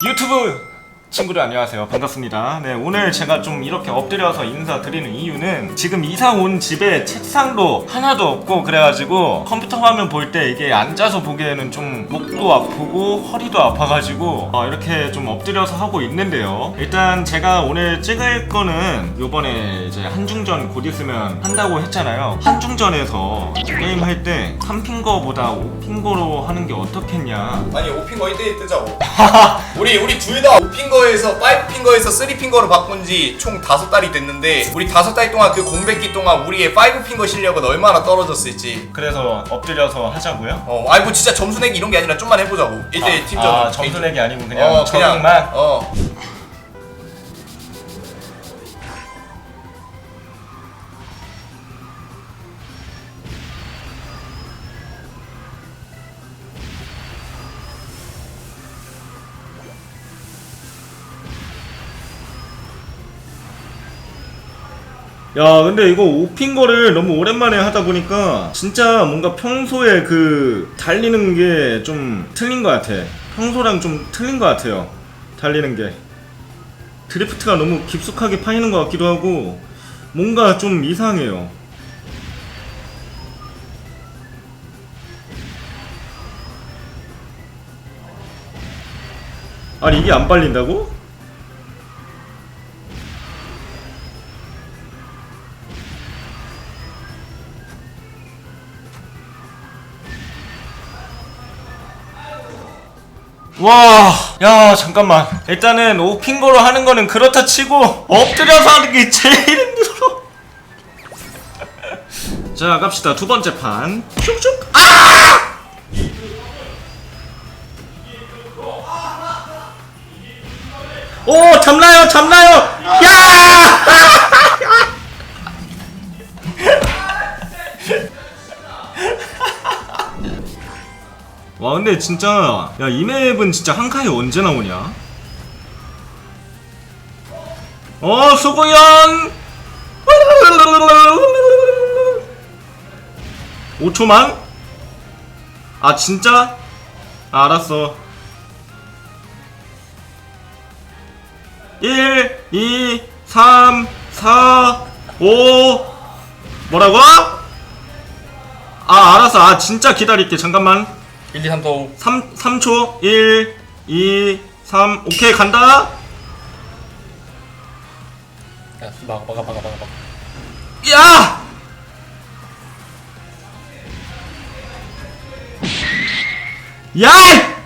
유튜브 친구들 안녕하세요. 반갑습니다. 네 오늘 제가 좀 이렇게 엎드려서 인사드리는 이유는 지금 이사 온 집에 책상도 하나도 없고 그래가지고 컴퓨터 화면 볼 때 이게 앉아서 보기에는 좀 목도 아프고 허리도 아파가지고 어, 이렇게 좀 엎드려서 하고 있는데요. 일단 제가 오늘 찍을 거는 요번에 이제 한중전 곧 있으면 한다고 했잖아요. 한중전에서 게임 할 때 3핑거보다 5핑거로 하는 게 어떻겠냐? 아니 5핑거 1대1 뜨자고. 우리 우리 둘다 5핑거 에서 5핑거에서 3핑거로 바꾼 지총 5달이 됐는데 우리 5달 동안 그 공백기 동안 우리의 5핑거 실력은 얼마나 떨어졌을지 그래서 엎드려서 하자고요? 어 아니 뭐 진짜 점수 내기 이런 게 아니라 좀만 해보자고 1대1 팀전 아, 점수 내기 아니고 그냥 어 그냥 적응만? 어 야 근데 이거 오핀 거를 너무 오랜만에 하다 보니까 진짜 뭔가 평소에 그 달리는 게 좀 틀린 것 같아. 평소랑 좀 틀린 것 같아요. 달리는 게. 드리프트가 너무 깊숙하게 파이는 것 같기도 하고 뭔가 좀 이상해요. 아니 이게 안 빨린다고? 와, 야, 잠깐만. 일단은 오핑거로 하는 거는 그렇다 치고 엎드려서 하는 게 제일 힘들어. 자, 갑시다. 두 번째 판. 슉슉. 아! 오, 잡나요? 잡나요? 야! 와 근데 진짜 야 이 맵은 진짜 한 칸이 언제 나오냐? 어 수고연 5초만? 아 진짜? 아, 알았어 1 2 3 4 5 뭐라고? 아 알았어 아 진짜 기다릴게 잠깐만 1, 2, 3, 4, 5 3, 3초 1 2 3 오케이 간다 야, 막아 막아 막아 막아 막아 야! 야!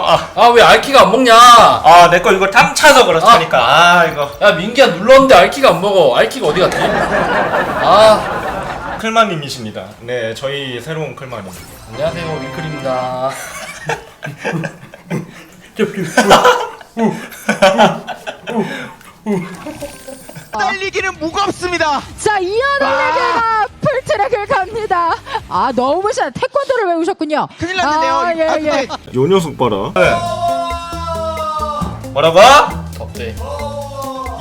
나서 아왜 알키가 안 먹냐? 아, 내 거 이거 탐 차서 그렇다니까. 아, 이거. 야 민기야 눌렀는데 알키가 안 먹어. 알키가 어디 갔지? 아 클마님이십니다. 네, 저희 새로운 클마님. 안녕하세요 윙클입니다. 달리기는 무겁습니다. 자 풀트랙을 갑니다. 아 너무 잘 태권도를 배우셨군요. 큰일 났는데요. 아, 예, 아, 예. 요 녀석 봐라. 네. 뭐라고? 덥대.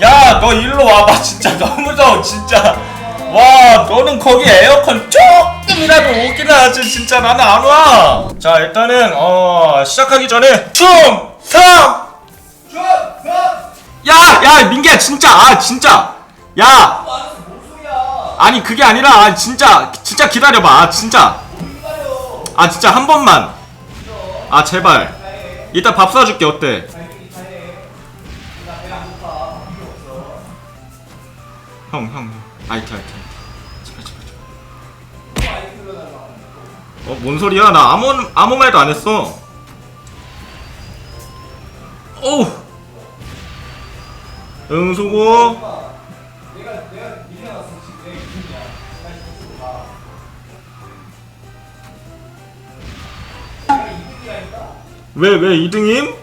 야, 너 일로 와봐. 진짜 너무 더워, 진짜. 와, 너는 거기 에어컨 조금이라도 오긴 하지. 진짜 나는 안 와. 자, 일단은 어 시작하기 전에 충성. 야, 야, 민기야, 진짜, 아, 진짜, 야. 아니 그게 아니라 아, 진짜 진짜 기다려봐 아 진짜 아 진짜 한 번만 아 제발 이따 밥 사줄게 어때 형, 형, 형. 아이티, 아이티, 아이티. 제발, 제발, 제발. 어, 뭔 소리야? 나 아무, 아무 말도 안 했어. 어우! 응, 수고. 왜, 왜 2등임?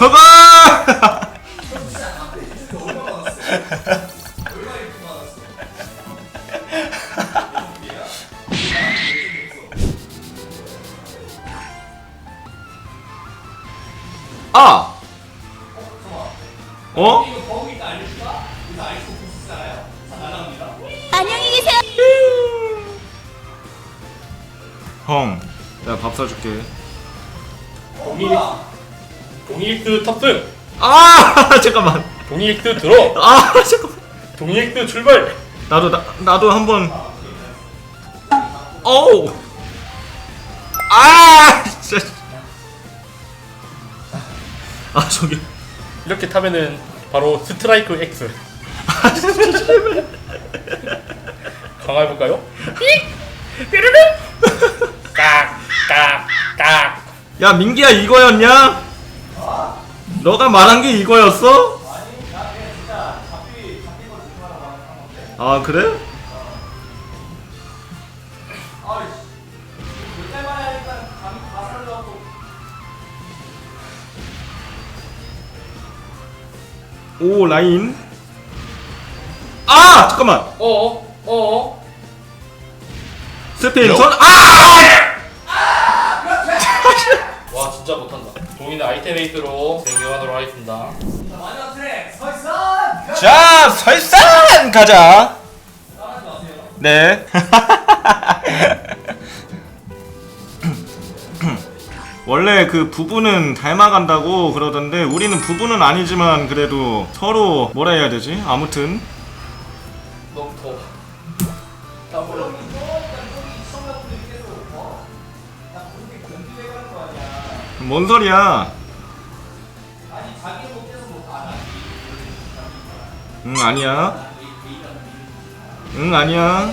저거! 아! 어? 안녕히 계세요. 형, 내가 밥 사줄게. 어, 고민 동일드 탑승. 아 잠깐만. 동일드 들어. 아 잠깐만. 동일드 출발. 나도 나 나도 한번. 어우. 아 진짜. 아 저기. 이렇게 타면은 바로 스트라이크 X. 강화해볼까요? 깍깍깍 야 민기야 이거였냐? 너가 말한 게 이거였어? 아 그래? 오 라인 아 잠깐만 어어 어어 스페인 선 아! 와 진짜 못한다 동인의 아이템 베이스로 변경하도록 하겠습니다 자, 설산 가자. 네. 원래 그 부부는 닮아간다고 그러던데 우리는 부부는 아니지만 그래도 서로 뭐라 해야 되지? 아무튼 너무 더워 땀으로 뭔 소리야? 응 아니야. 응 아니야.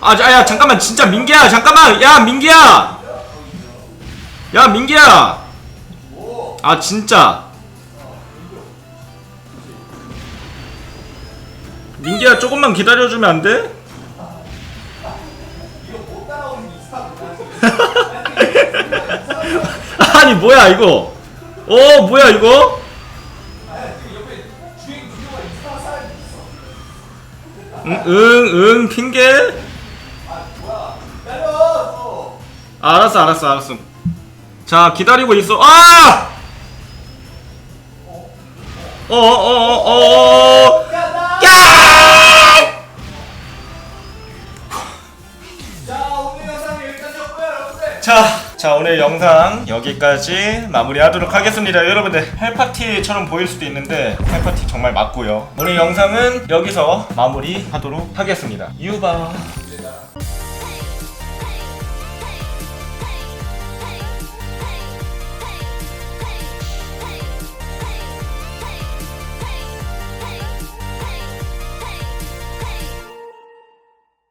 아, 자, 야 잠깐만 진짜 민기야 잠깐만 야 민기야. 야 민기야. 아 진짜. 민기야 조금만 기다려주면 안 돼? 아니 뭐야 이거? 어 뭐야 이거? 응응 응 핑계? 아, 알았어 알았어 알았어. 자 기다리고 있어. 아! 어어어어 야! 자, 자 오늘 영상 여기까지 마무리하도록 하겠습니다. 여러분들 헬파티처럼 보일 수도 있는데 헬파티 정말 맞고요. 오늘 영상은 여기서 마무리하도록 하겠습니다. 유바.